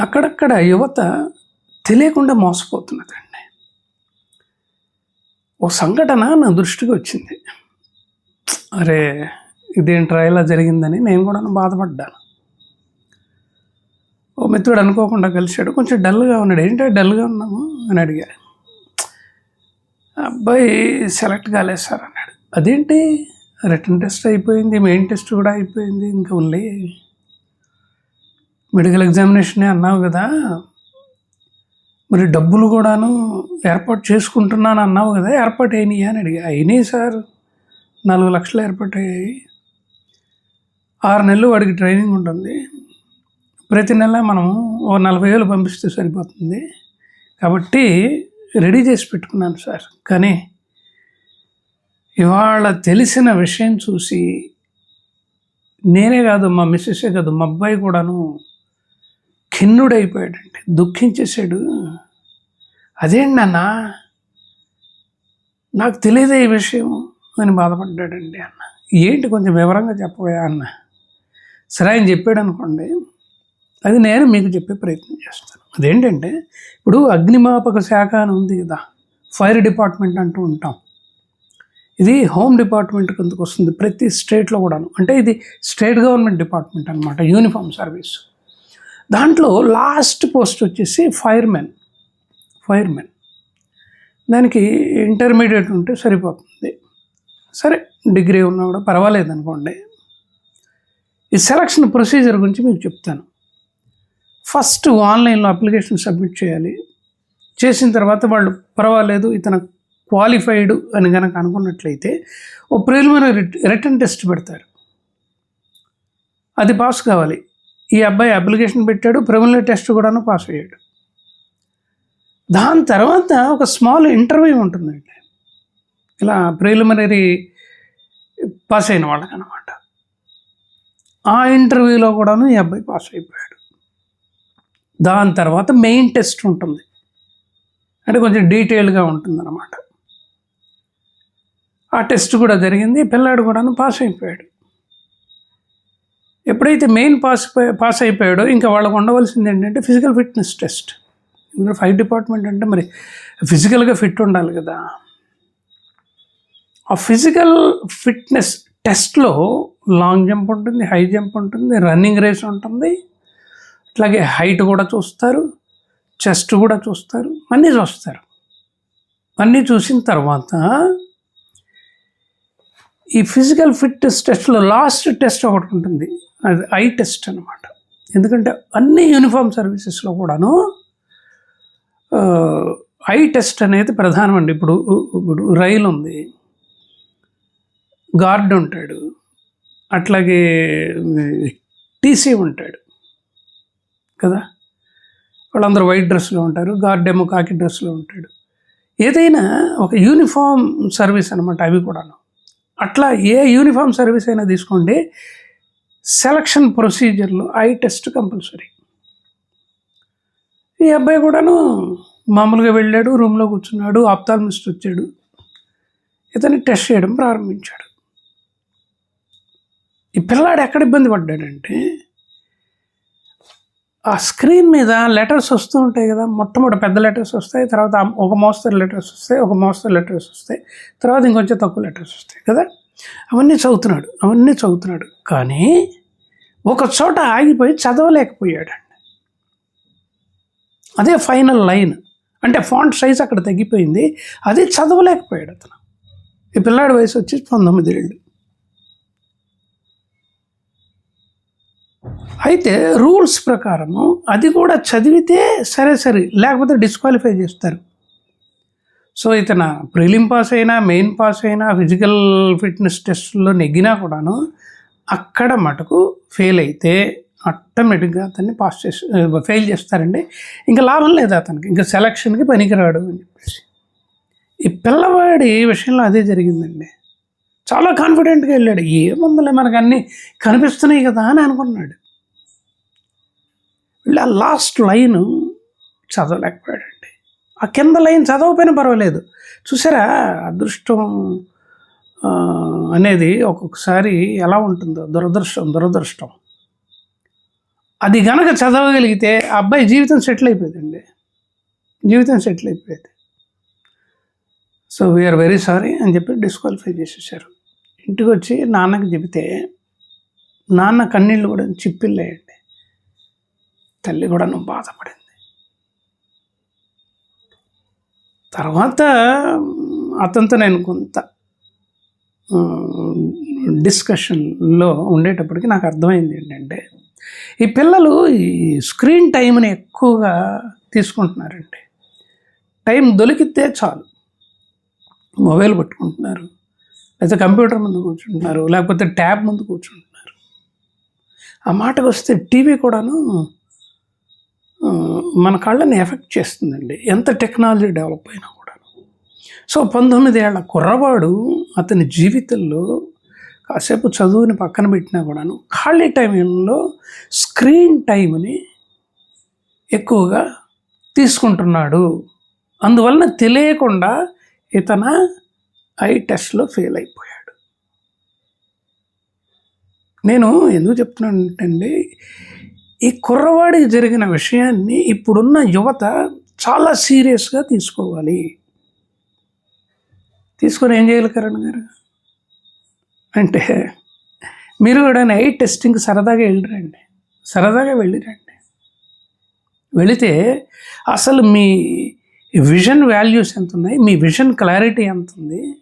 అక్కడక్కడ యువత తెలియకుండా మోసపోతున్నదండి. ఓ సంఘటన నా దృష్టికి వచ్చింది. అరే ఇదేంట్రా ఇలా జరిగిందని నేను కూడా బాధపడ్డాను ఓ మిత్రుడు అనుకోకుండా కలిశాడు. కొంచెం డల్గా ఉన్నాడు. ఏంటో డల్గా ఉన్నాము? అని అడిగా. అబ్బాయి సెలెక్ట్ కాలేదు సార్ అన్నాడు. అదేంటి? రిటర్న్ టెస్ట్ అయిపోయింది మెయిన్ టెస్ట్ కూడా అయిపోయింది ఇంకా ఓన్లీ మెడికల్ ఎగ్జామినేషనే అన్నావు కదా. మరి డబ్బులు కూడాను ఏర్పాటు చేసుకుంటున్నాను అన్నావు కదా. ఏర్పాటు అయినాయి అని అడిగా. అయినాయి సార్. నాలుగు లక్షలు ఏర్పాటు అయ్యాయి. ఆరు నెలలు వాడికి ట్రైనింగ్ ఉంటుంది. ప్రతి నెల మనము ఓ నలభై వేలు పంపిస్తే సరిపోతుంది. కాబట్టి రెడీ చేసి పెట్టుకున్నాను సార్. కానీ ఇవాళ తెలిసిన విషయం చూసి నేనే కాదు మా మిస్సెసే కాదు మా అబ్బాయి కూడాను ఖిన్నుడైపోయాడండి దుఃఖించేశాడు. అదేంటి నాన్న నాకు తెలియదే ఈ విషయం అని బాధపడ్డాడండి అన్న. ఏంటి కొంచెం వివరంగా చెప్పబోయా అన్న? సరే ఆయన చెప్పాడు అనుకోండి అది నేను మీకు చెప్పే ప్రయత్నం చేస్తాను. అదేంటంటే ఇప్పుడు అగ్నిమాపక శాఖ అని ఉంది కదా ఫైర్ డిపార్ట్మెంట్ అంటూ ఉంటాం. ఇది హోమ్ డిపార్ట్మెంట్ కిందకు వస్తుంది? ప్రతి స్టేట్లో కూడాను. అంటే ఇది స్టేట్ గవర్నమెంట్ డిపార్ట్మెంట్ అనమాట యూనిఫామ్ సర్వీస్. దాంట్లో లాస్ట్ పోస్ట్ వచ్చేసి ఫైర్మెన్. ఫైర్మెన్. దానికి ఇంటర్మీడియట్ ఉంటే సరిపోతుంది. సరే డిగ్రీ ఉన్నా కూడా పర్వాలేదు అనుకోండి. ఈ సెలక్షన్ ప్రొసీజర్ గురించి మీకు చెప్తాను. ఫస్ట్ ఆన్లైన్లో అప్లికేషన్ సబ్మిట్ చేయాలి. చేసిన తర్వాత వాళ్ళు పర్వాలేదు ఇతను క్వాలిఫైడ్ అని కనుక అనుకున్నట్లయితే ఓ ప్రిలిమినరీ రిటర్న్ టెస్ట్ పెడతారు. అది పాస్ కావాలి. ఈ అబ్బాయి అప్లికేషన్ పెట్టాడు ప్రిలిమినరీ టెస్ట్ కూడాను పాస్ అయ్యాడు. దాని తర్వాత ఒక స్మాల్ ఇంటర్వ్యూ ఉంటుందండి. ఇలా ప్రిలిమినరీ పాస్ అయిన వాళ్ళకి అనమాట ఆ ఇంటర్వ్యూలో కూడాను ఈ అబ్బాయి పాస్ అయిపోయాడు. దాని తర్వాత మెయిన్ టెస్ట్ ఉంటుంది. అంటే కొంచెం డీటెయిల్గా ఉంటుంది అనమాట ఆ టెస్ట్ కూడా జరిగింది పిల్లాడు కూడాను పాస్ అయిపోయాడు. ఎప్పుడైతే మెయిన్ పాస్ పాస్ అయిపోయాడో ఇంకా వాళ్ళకు ఉండవలసింది ఏంటంటే ఫిజికల్ ఫిట్నెస్ టెస్ట్. ఇందులో ఫైర్ డిపార్ట్మెంట్ అంటే మరి ఫిజికల్గా ఫిట్ ఉండాలి కదా. ఆ ఫిజికల్ ఫిట్నెస్ టెస్ట్లో లాంగ్ జంప్ ఉంటుంది హై జంప్ ఉంటుంది రన్నింగ్ రేస్ ఉంటుంది. అట్లాగే హైట్ కూడా చూస్తారు చెస్ట్ కూడా చూస్తారు అన్నీ చూస్తారు. అన్నీ చూసిన తర్వాత ఈ ఫిజికల్ ఫిట్నెస్ టెస్ట్లో లాస్ట్ టెస్ట్ ఒకటి ఉంటుంది. అది ఐ టెస్ట్ అనమాట ఎందుకంటే అన్ని యూనిఫామ్ సర్వీసెస్లో కూడాను ఐ టెస్ట్ అనేది ప్రధానమండి. ఇప్పుడు ఇప్పుడు రైలు ఉంది గార్డ్ ఉంటాడు అట్లాగే టీసీ ఉంటాడు కదా? వాళ్ళందరూ వైట్ డ్రెస్లో ఉంటారు గార్డ్ ఏమో కాకి డ్రెస్లో ఉంటాడు. ఏదైనా ఒక యూనిఫామ్ సర్వీస్ అనమాట అవి కూడాను. అట్లా ఏ యూనిఫామ్ సర్వీస్ అయినా తీసుకోండి సెలక్షన్ ప్రొసీజర్లో ఐ టెస్ట్ కంపల్సరీ ఈ అబ్బాయి కూడాను మామూలుగా వెళ్ళాడు రూమ్లో కూర్చున్నాడు ఆప్తాల్మిస్ట్ వచ్చాడు. ఇతన్ని టెస్ట్ చేయడం ప్రారంభించాడు. ఈ పిల్లాడు ఎక్కడ ఇబ్బంది పడ్డాడంటే ఆ స్క్రీన్ మీద లెటర్స్ వస్తూ ఉంటాయి కదా మొట్టమొదటి పెద్ద లెటర్స్ వస్తాయి తర్వాత ఒక మోస్తరు లెటర్స్ వస్తాయి ఒక మోస్తరు లెటర్స్ వస్తాయి తర్వాత ఇంకొంచెం తక్కువ లెటర్స్ వస్తాయి కదా. అవన్నీ చదువుతున్నాడు అవన్నీ చదువుతున్నాడు. కానీ ఒక చోట ఆగిపోయి చదవలేకపోయాడండి అదే ఫైనల్ లైన్. అంటే ఫాంట్ సైజ్ అక్కడ తగ్గిపోయింది అది చదవలేకపోయాడు అతను. ఈ పిల్లాడి వయసు వచ్చి పంతొమ్మిది ఏళ్ళు. అయితే రూల్స్ ప్రకారము అది కూడా చదివితే సరే సరే లేకపోతే డిస్క్వాలిఫై చేస్తారు. సో ఇతను ప్రిలిం పాస్ అయినా మెయిన్ పాస్ అయినా ఫిజికల్ ఫిట్నెస్ టెస్ట్లో నెగ్గినా కూడాను అక్కడ మటుకు ఫెయిల్ అయితే ఆటోమేటిక్గా అతన్ని పాస్ చేసి ఫెయిల్ చేస్తారండి. ఇంకా లాభం లేదు అతనికి. ఇంకా సెలక్షన్కి పనికిరాడు అని చెప్పేసి. ఈ పిల్లవాడి విషయంలో అదే జరిగిందండి. చాలా కాన్ఫిడెంట్గా వెళ్ళాడు. ఏముందలే మనకు అన్నీ కనిపిస్తున్నాయి కదా అని అనుకున్నాడు. వీళ్ళు ఆ లాస్ట్ లైన్ చదవలేకపోయాడు ఆ కింద లైన్ చదవకపోయినా పర్వాలేదు. చూసారా? అదృష్టం అనేది ఒక్కొక్కసారి ఎలా ఉంటుందో దురదృష్టం దురదృష్టం. అది గనక చదవగలిగితే ఆ అబ్బాయి జీవితం సెటిల్ అయిపోయిందండి. జీవితం సెటిల్ అయిపోయేది. సో వీఆర్ వెరీ సారీ అని చెప్పి డిస్క్వాలిఫై చేసేసారు. ఇంటికి వచ్చి నాన్నకి చెబితే నాన్న కన్నీళ్ళు కూడా చిప్పిల్లేయండి. తల్లి కూడా నువ్వు బాధపడింది. తర్వాత అతనితో నేను కొంత డిస్కషన్లో ఉండేటప్పటికి నాకు అర్థమైంది ఏంటంటే ఈ పిల్లలు ఈ స్క్రీన్ టైంని ఎక్కువగా తీసుకుంటున్నారండి టైం దొరికితే చాలు. మొబైల్ పట్టుకుంటున్నారు లేకపోతే కంప్యూటర్ ముందు కూర్చుంటున్నారు లేకపోతే ట్యాబ్ ముందు కూర్చుంటున్నారు. ఆ మాటకు వస్తే టీవీ కూడాను మన కళ్ళని ఎఫెక్ట్ చేస్తుందండి. ఎంత టెక్నాలజీ డెవలప్ అయినా కూడా సో పంతొమ్మిదేళ్ళ కుర్రవాడు అతని జీవితంలో కాసేపు చదువుని పక్కన పెట్టినా కూడాను ఖాళీ టైంలో స్క్రీన్ టైంని ఎక్కువగా తీసుకుంటున్నాడు. అందువలన తెలియకుండా ఇతన ఐ టెస్ట్లో ఫెయిల్ అయిపోయాడు. నేను ఎందుకు చెప్తున్నానంటే ఈ కుర్రవాడికి జరిగిన విషయాన్ని ఇప్పుడున్న యువత చాలా సీరియస్గా తీసుకోవాలి. తీసుకొని ఏం చేయాలి కరణ్ గారు? అంటే మీరు కూడా ఐ టెస్టింగ్ సరదాగా వెళ్ళిరండి. సరదాగా వెళ్ళిరండి. వెళితే అసలు మీ విజన్ వాల్యూస్ ఎంత ఉన్నాయి మీ విజన్ క్లారిటీ ఎంత ఉంది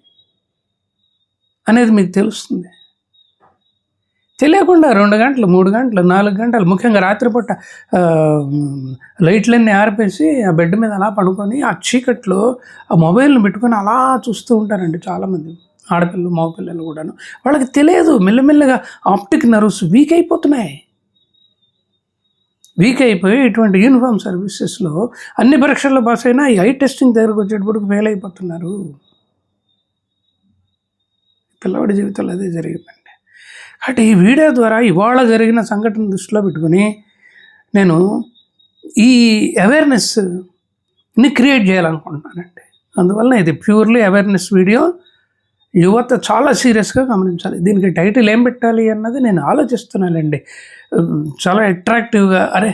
అనేది మీకు తెలుస్తుంది. తెలియకుండా రెండు గంటలు మూడు గంటలు నాలుగు గంటలు ముఖ్యంగా రాత్రిపూట లైట్లన్నీ ఆర్పేసి ఆ బెడ్ మీద అలా పడుకొని ఆ చీకట్లో ఆ మొబైల్ని పెట్టుకొని అలా చూస్తూ ఉంటారండి చాలామంది. ఆడపిల్లలు మగపిల్లలు కూడాను. వాళ్ళకి తెలియదు మెల్లమెల్లగా ఆప్టిక్ నర్వ్స్ వీక్ అయిపోతున్నాయి. వీక్ అయిపోయి ఇటువంటి యూనిఫామ్ సర్వీసెస్లో అన్ని పరీక్షల్లో పాస్ అయినా ఈ ఐ టెస్టింగ్ దగ్గరకు వచ్చేటప్పుడు ఫెయిల్ అయిపోతున్నారు. పిల్లవాడి జీవితంలో అదే జరిగిపోయింది అంటే ఈ వీడియో ద్వారా ఇవాళ జరిగిన సంఘటన దృష్టిలో పెట్టుకుని నేను ఈ అవేర్నెస్ని క్రియేట్ చేయాలనుకుంటున్నానండి. అందువల్ల ఇది ప్యూర్లీ అవేర్నెస్ వీడియో యువత చాలా సీరియస్గా గమనించాలి. దీనికి టైటిల్ ఏం పెట్టాలి అన్నది నేను ఆలోచిస్తున్నానండి. చాలా అట్రాక్టివ్గా అరే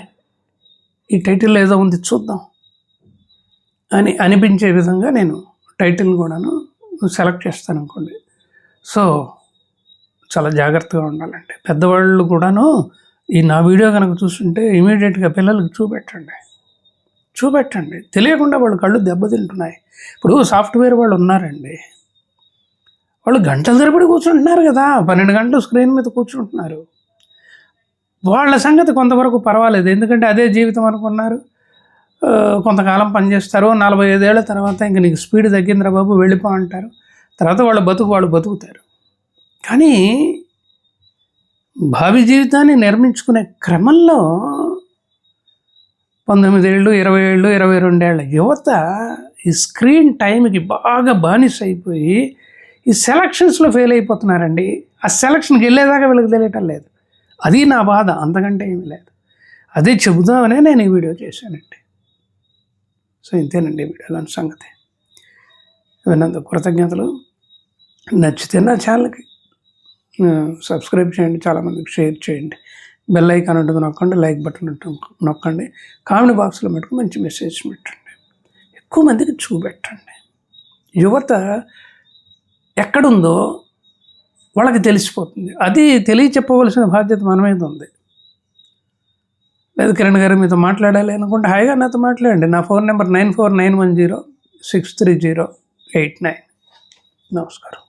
ఈ టైటిల్ ఏదో ఉంది చూద్దాం అని అనిపించే విధంగా నేను టైటిల్ కూడాను సెలెక్ట్ చేస్తాను అనుకోండి సో చాలా జాగ్రత్తగా ఉండాలండి. పెద్దవాళ్ళు కూడాను ఈ నా వీడియో కనుక చూస్తుంటే ఇమీడియట్గా పిల్లలకి చూపెట్టండి. చూపెట్టండి. తెలియకుండా వాళ్ళు కళ్ళు దెబ్బతింటున్నాయి. ఇప్పుడు సాఫ్ట్వేర్ వాళ్ళు ఉన్నారండి. వాళ్ళు గంటల తరబడి కూర్చుంటున్నారు కదా. పన్నెండు గంటలు స్క్రీన్ మీద కూర్చుంటున్నారు. వాళ్ళ సంగతి కొంతవరకు పర్వాలేదు. ఎందుకంటే అదే జీవితం అనుకున్నారు. కొంతకాలం పనిచేస్తారు. నలభై ఐదేళ్ళ తర్వాత ఇంక నీకు స్పీడ్ తగ్గిందిరా బాబు వెళ్ళిపో అంటారు. తర్వాత వాళ్ళ బతుకు వాళ్ళు బతుకుతారు. కానీ భావి జీవితాన్ని నిర్మించుకునే క్రమంలో పంతొమ్మిదేళ్ళు ఇరవై ఏళ్ళు ఇరవై రెండేళ్ళ యువత ఈ స్క్రీన్ టైంకి బాగా బానిస అయిపోయి ఈ సెలక్షన్స్లో ఫెయిల్ అయిపోతున్నారండి. ఆ సెలక్షన్కి వెళ్ళేదాకా వీళ్ళకి తెలియటం లేదు. అది నా బాధ అంతకంటే ఏమీ లేదు. అదే చెబుదామనే నేను ఈ వీడియో చేశానండి. సో ఇంతేనండి వీడియోలోని సంగతి. విన్నందుకు కృతజ్ఞతలు. నచ్చితే నా ఛానల్కి సబ్స్క్రైబ్ చేయండి చాలామందికి షేర్ చేయండి. బెల్ ఐకాన్ ఉంటుంది నొక్కండి లైక్ బటన్ ఉంటుంది నొక్కండి. కామెంట్ బాక్స్లో పెట్టుకుని మంచి మెసేజ్ పెట్టండి. ఎక్కువ మందికి చూపెట్టండి. యువత ఎక్కడుందో వాళ్ళకి తెలిసిపోతుంది. అది తెలియ చెప్పవలసిన బాధ్యత మన మీద ఉంది. లేదు కిరణ్ గారు మీతో మాట్లాడాలి అనుకుంటే హాయిగా నాతో మాట్లాడండి. నా phone number nine four nine one zero six three zero eight nine నమస్కారం.